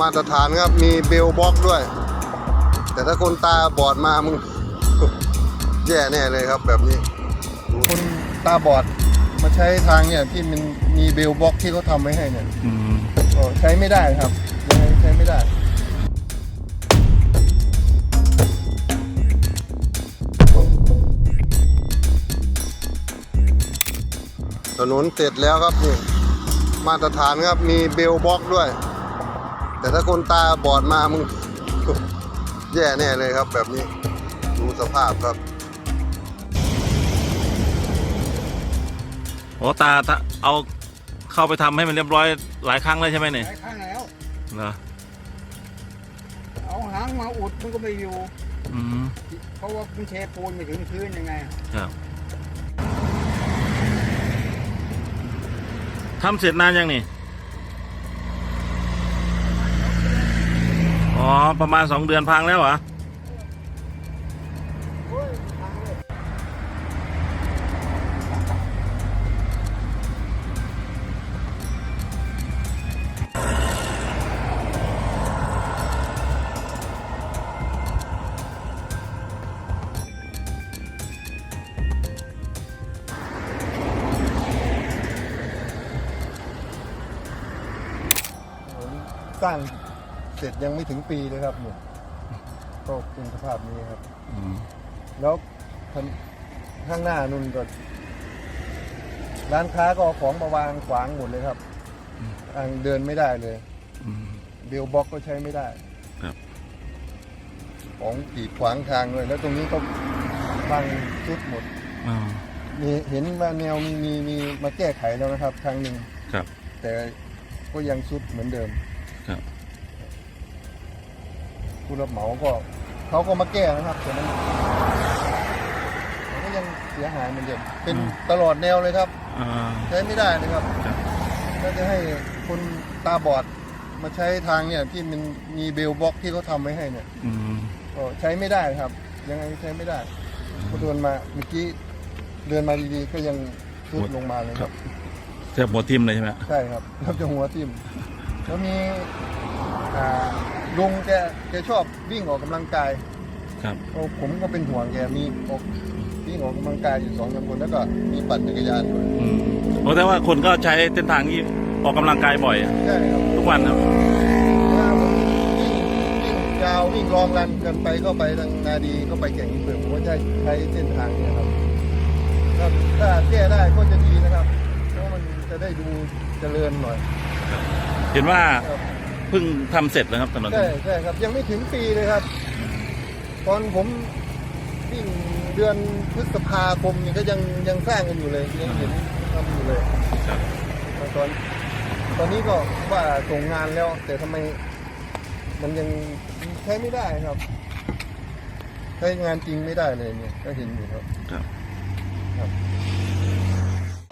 มาตรฐานครับ มีเบลบ็อกด้วย แต่ถ้าคนตาบอดมามึง แย่แน่เลยครับแบบนี้คนตาบอดมาใช้ทางเนี่ยที่มันมีเบลบ็อกที่เขาทำไว้ให้เนี่ยอืมก็ใช้ไม่ได้ครับยังไงใช้ไม่ได้ถนนเสร็จแล้วครับนี่มาตรฐานครับมีเบลบ็อกด้วย แต่ถ้าคนตาบอดมามึงแย่แน่เลยครับแบบนี้ ดูสภาพครับโอ้ตาตาเอาเข้าไปทำให้มันเรียบร้อยหลายครั้งแล้วใช่ไหมเนี่ยหลายครั้งแล้ว เหรอ เอาหางมาอุดมันก็ไม่อยู่ อืมเพราะว่ามันเทปูนไม่ถึงพื้นยังไง ครับทำเสร็จนานยังนี่อ๋อ ประมาณสองเดือนพังแล้วเหรอสร้าง เสร็จยังไม่ถึงปีเลยครับเนี่ยก็เป็นสภาพนี้ครับ อืมแล้วข้างข้างหน้านุ่นก็ ร้านค้าก็เอาของมาวางขวางหมดเลยครับทางเดินไม่ได้เลย อืม เบลบ็อกก็ใช้ไม่ได้ครับ ของกีดขวางทางเลย แล้วตรงนี้ก็บังชุดหมดอ๋อมีเห็นว่าแนวมีมีมีมาแก้ไขแล้วนะครับ ครั้งหนึ่งครับ แต่ก็ยังชุดเหมือนเดิมครับ ผู้รับเหมาก็เขาก็มาแก้นะครับแต่มันมันก็ยังเสียหายเหมือนเดิมเป็นตลอดแนวเลยครับ อ่า ใช้ไม่ได้นะครับครับ ก็จะให้คนตาบอดมาใช้ทางเนี่ยที่มันมีเบลบ็อกที่เขาทำไว้ให้เนี่ย อืม ก็ใช้ไม่ได้ครับ ยังไงใช้ไม่ได้พอเดินมาเมื่อกี้เดินมาดีๆก็ยังทุดลงมาเลยครับแทบหมดทิมเลยใช่ไหม ใช่ครับแล้วจะหัวทิ่มแล้วมีอ่า ลุงแกแกชอบวิ่งออกกำลังกายครับ โอ้ผมก็เป็นห่วงแกมีออกวิ่งออกกำลังกายอยู่สองสามคนแล้วก็มีปั่นจักรยานด้วยอืมโอ้แต่ว่าคนก็ใช้เส้นทางนี้ออกกำลังกายบ่อยอะใช่ครับทุกวันครับถ้าผมวิ่งวิ่งยาววิ่งลองรันกันไปก็ไปทางนาดีก็ไปแก่งเปลือกผมก็ใช้ใช้เส้นทางเนี้ครับถ้าถ้าแก้ได้ก็จะดีนะครับเพราะมันจะได้ดูเจริญหน่อย เห็นว่าครับ เพิ่งทำเสร็จแล้วครับถนนใช่ใช่ครับ ยังไม่ถึงปีเลยครับ ตอนผมวิ่งเดือนพฤษภาคมนี่ก็ยังยังสร้างกันอยู่เลยยังเห็นทำอยู่เลยครับแต่ตอนตอนนี้ก็ว่าส่งงานแล้ว แต่ทำไม มันยังใช้ไม่ได้ครับใช้งานจริงไม่ได้เลยเนี่ยก็เห็นอยู่ครับครับครับ